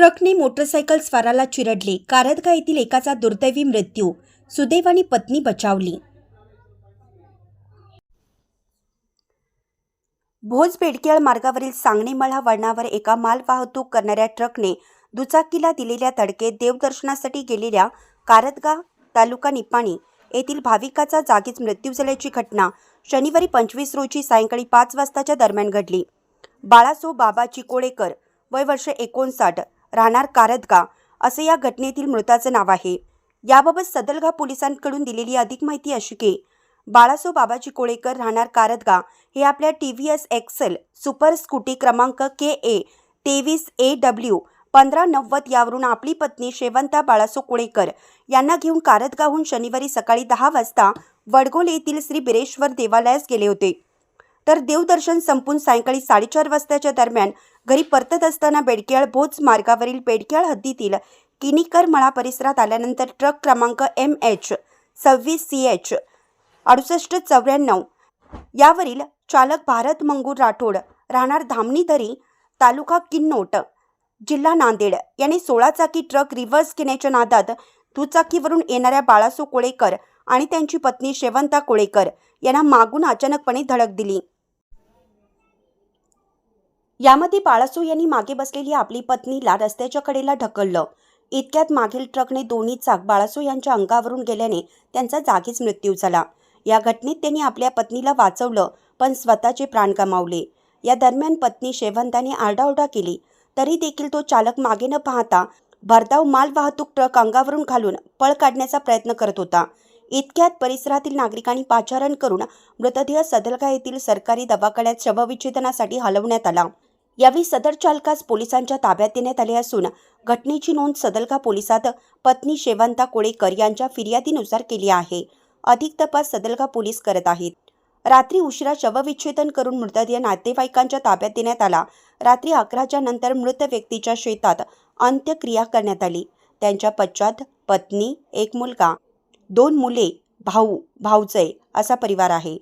ट्रकने मोटरसायकल स्वाराला चिरडले. कारदगा येथील एकाचा दुर्दैवी मृत्यू. सुदैवानी पत्नी बचावली. भोज बेडकेळ मार्गावरील सांगणेमळा वळणावर एका माल वाहतूक करणाऱ्या ट्रकने दुचाकीला दिलेल्या तडकेत देवदर्शनासाठी गेलेल्या कारदगा तालुका निपाणी येथील भाविकाचा जागीच मृत्यू झाल्याची घटना शनिवारी पंचवीस रोजी सायंकाळी पाच वाजताच्या दरम्यान घडली. बाळासो बाबा चिकोळेकर वय वर्ष एकोणसाठ. राहणार कारदगा असे या घटनेतील मृताचं नाव आहे. याबाबत सदलगा पोलिसांकडून दिलेली अधिक माहिती अशी की बाळासो बाबाजी कोळेकर राहणार कारदगा हे आपल्या T V S XL super scooty क्रमांक के ए तेवीस ए डब्ल्यू पंधरा नव्वद यावरून आपली पत्नी शेवंता बाळासो कोळेकर यांना घेऊन कारदगाहून शनिवारी सकाळी दहा वाजता वडगोल येथील श्री बिरेश्वर देवालयास गेले होते. तर देवदर्शन संपून सायंकाळी साडेचार वाजताच्या दरम्यान घरी परतत असताना बेडकियाळ भोज मार्गावरील बेडकियाळ हद्दीतील किनीकर मळा परिसरात आल्यानंतर ट्रक क्रमांक एम एच सव्वीस सी एच अडुसष्ट चौऱ्याण्णव यावरील चालक भारत मंगूर राठोड राहणार धामणीधरी तालुका किन्नोट जिल्हा नांदेड यांनी सोळा चाकी ट्रक रिव्हर्स घेण्याच्या नादात दुचाकीवरून येणाऱ्या बाळासो कोळेकर आणि त्यांची पत्नी शेवंता कोळेकर यांना मागून अचानकपणे धडक दिली. यामध्ये बाळासो यांनी मागे बसलेली आपली पत्नीला रस्त्याच्या कडेला ढकललं. इतक्यात मागील ट्रकने दोन्ही चाक बाळासो यांच्या अंगावरून गेल्याने त्यांचा जागीच मृत्यू झाला. या घटनेत त्यांनी आपल्या पत्नीला वाचवलं पण स्वतःचे प्राण गमावले. या दरम्यान पत्नी शेवंताने आरडाओरडा केली. तरी देखील तो चालक मागे न पाहता भरधाव माल वाहतूक ट्रक अंगावरून घालून पळ काढण्याचा प्रयत्न करत होता. इतक्यात परिसरातील नागरिकांनी पाचारण करून मृतदेह सदलगा येथील सरकारी दवाखान्यात शवविच्छेदनासाठी हलवण्यात आला. यावेळी सदर चालकास पोलिसांच्या ताब्यात देण्यात आले असून घटनेची नोंद सदलगा पोलिसात पत्नी शेवंता कोळेकर यांच्या फिर्यादीनुसार केली आहे. अधिक तपास सदलगा पोलीस करत आहेत. रात्री उशिरा शवविच्छेदन करून मृतदेह नातेवाईकांच्या ताब्यात देण्यात आला. रात्री अकराच्या नंतर मृत व्यक्तीच्या शेतात अंत्यक्रिया करण्यात आली. त्यांच्या पश्चात पत्नी एक मुलगा दोन मुले भाऊ भाऊजय असा परिवार आहे.